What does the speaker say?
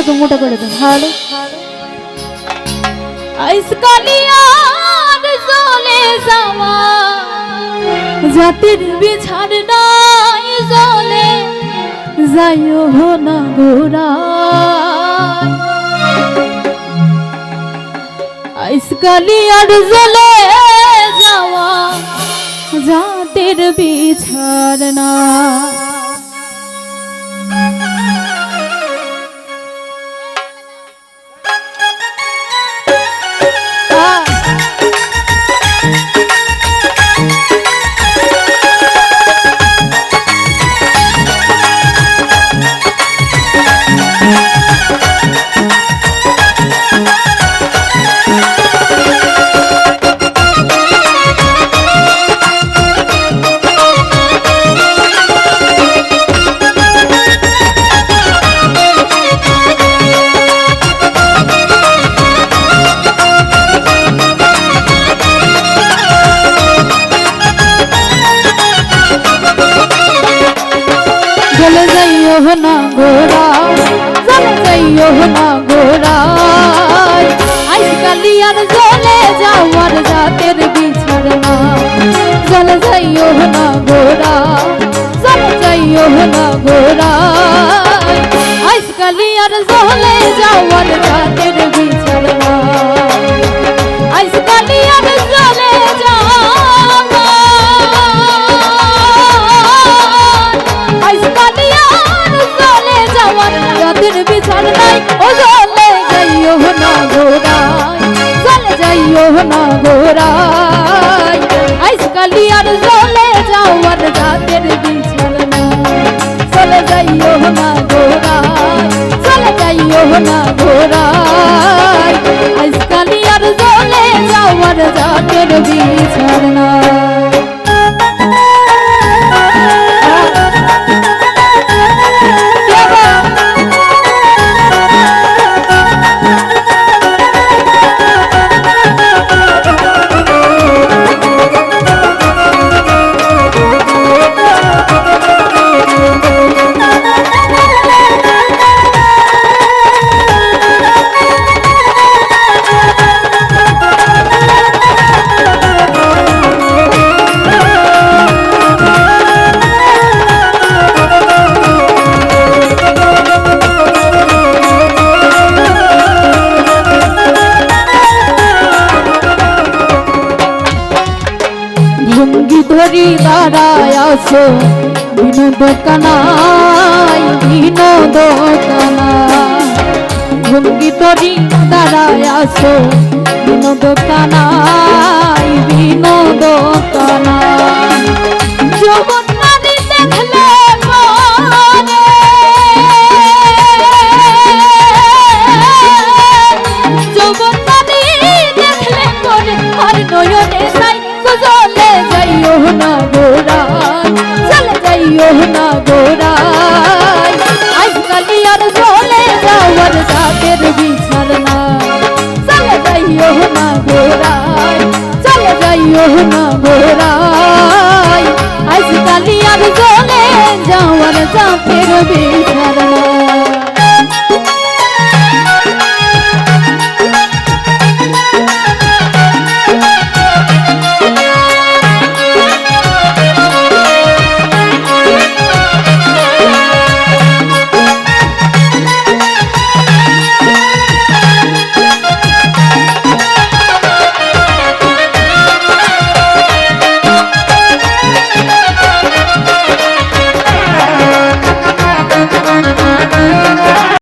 একটু মোটা করে দেন। হ্যালো আইসকালিয়ার জলে যাওয়া, জাতির বিছার নাই জলে, যাইও না গোরা আইসকালিয়ার জলে যাওয়া, জাতির বিছার না চলে যাইও না গোরা চলে যাইও না গোরা আজকালি আর চলে যাওয়ার জাতের বিছার না। চলে যাইও না গোরা চলে যাইও না গোরা আজকালি আর চলে যাওয়ার জাতের ও চলে যাইও না গোরাই চলে যাইও না গোরাই আইসকালিয়ার চলে যাওয়ার রাতের বিছান নাই চলে যাইও না গোরাই চলে যাইও না গোরাই আইসকালিয়ার চলে যাওয়ার রাতের বিছান নাই ভঙ্গি ধরি দাঁড়ায় আসো বিনোদ কানাই বিনোদ ভঙ্গি ধরি দাঁড়ায় আসো বিনোদ কানাই বিনোদ কানাই যাইও না গোরাই আজকালি আর চলে যাওয়ার জাতের বিছার না চলে যাইও না গোরাই চলে যাইও না গোরাই আজকালি